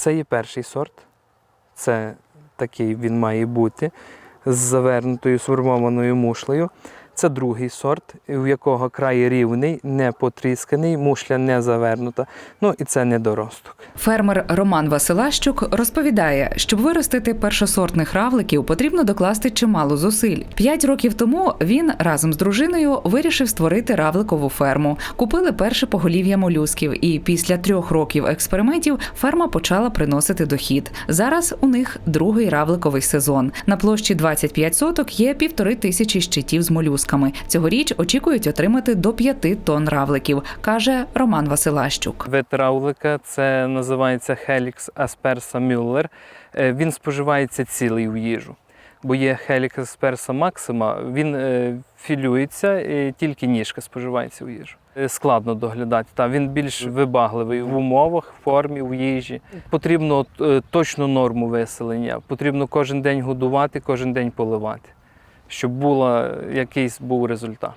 Це є перший сорт. Це такий він має бути з завернутою сформованою мушлею. Це другий сорт, в якого край рівний, не потрісканий, мушля не завернута. Ну і це недоросток. Фермер Роман Василащук розповідає, щоб виростити першосортних равликів, потрібно докласти чимало зусиль. П'ять років тому він разом з дружиною вирішив створити равликову ферму. Купили перше поголів'я молюсків, і після трьох років експериментів ферма почала приносити дохід. Зараз у них другий равликовий сезон. На площі 25 соток є півтори тисячі щитів з молюсками. Цьогоріч очікують отримати до п'яти тонн равликів, каже Роман Василащук. Вид равлика це називається aspersa Müller. Е, Він споживається цілий в їжу. Бо є Helix aspersa maxima, він е, філюється, і тільки ніжка споживається в їжу. Е, Складно доглядати. Та він більш вибагливий в умовах, в формі, в їжі. Потрібно е, точну норму виселення. Потрібно кожен день годувати, кожен день поливати, щоб була якийсь був результат.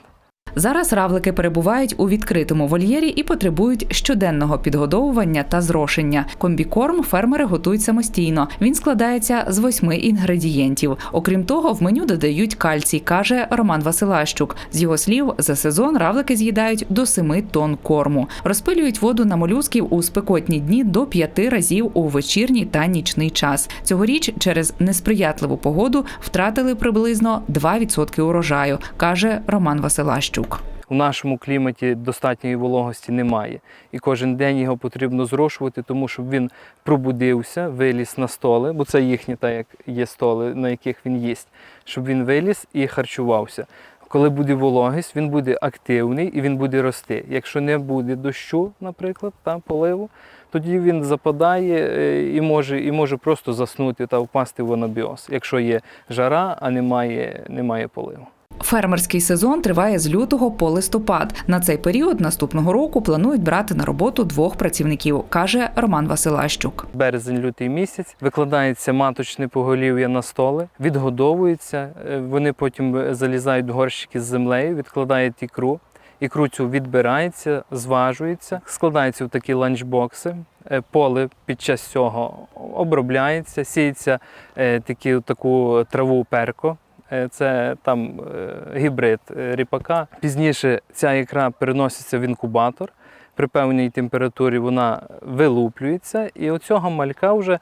Зараз равлики перебувають у відкритому вольєрі і потребують щоденного підгодовування та зрошення. Комбікорм фермери готують самостійно. Він складається з восьми інгредієнтів. Окрім того, в меню додають кальцій, каже Роман Василащук. З його слів, за сезон равлики з'їдають до 7 тонн корму. Розпилюють воду на молюсків у спекотні дні до п'яти разів у вечірній та нічний час. Цьогоріч через несприятливу погоду втратили приблизно 2% урожаю, каже Роман Василащук. У нашому кліматі достатньої вологості немає. І кожен день його потрібно зрошувати, тому щоб він пробудився, виліз на столи, бо це їхні, так як є столи, на яких він їсть, щоб він виліз і харчувався. Коли буде вологість, він буде активний і він буде рости. Якщо не буде дощу, наприклад, та поливу, тоді він западає е, і може, і може просто заснути та впасти в анабіоз, якщо є жара, а немає, немає поливу. Фермерський сезон триває з лютого по листопад. На цей період наступного року планують брати на роботу двох працівників, каже Роман Василащук. березень-лютий місяць, викладається маточне поголів'я на столи, відгодовується. е, Вони потім залізають в горщики з землею, відкладають ікру. Ікру цю відбирається, зважується, складається в такі ланчбокси. Е, Поле під час цього обробляється, сіється е, такі, таку траву перко. Е, Це там е, гібрид е, ріпака. Пізніше ця ікра переноситься в інкубатор. При певній температурі вона вилуплюється, і оцього малька вже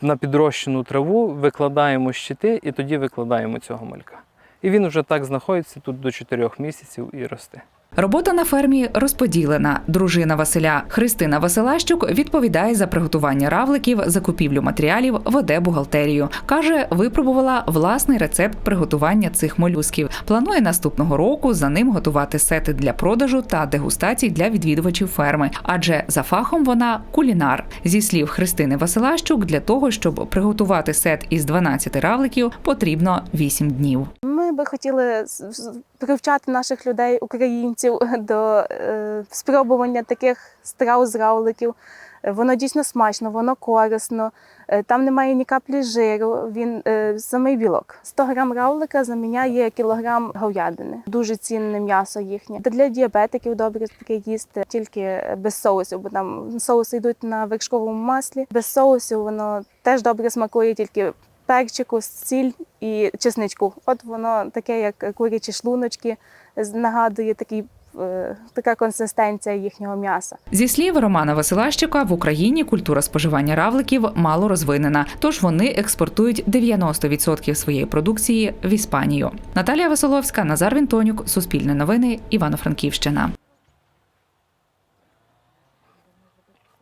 на підрощену траву викладаємо щити і тоді викладаємо цього малька. І він вже так знаходиться тут до 4 місяців і росте. Робота на фермі розподілена. Дружина Василя Христина Василащук відповідає за приготування равликів, закупівлю матеріалів, веде бухгалтерію. Каже, випробувала власний рецепт приготування цих молюсків. Планує наступного року за ним готувати сети для продажу та дегустацій для відвідувачів ферми. Адже за фахом вона кулінар. Зі слів Христини Василащук, для того, щоб приготувати сет із 12 равликів, потрібно 8 днів. Би хотіли привчати наших людей, українців, до е, спробування таких страв з равликів. Воно дійсно смачно, воно корисно. Е, Там немає ні каплі жиру, він е, самий білок. 100 грам равлика заміняє кілограм говядини. Дуже цінне м'ясо їхнє. Для діабетиків добре таке їсти, тільки без соусів, бо там соуси йдуть на вершковому маслі. Без соусів воно теж добре смакує, тільки перчику, сіль і чесничку. От воно таке, як курячі шлуночки, нагадує такий, е, така консистенція їхнього м'яса. Зі слів Романа Василащука, в Україні культура споживання равликів мало розвинена, тож вони експортують 90% своєї продукції в Іспанію. Наталія Василовська, Назар Вінтонюк, Суспільне новини, Івано-Франківщина.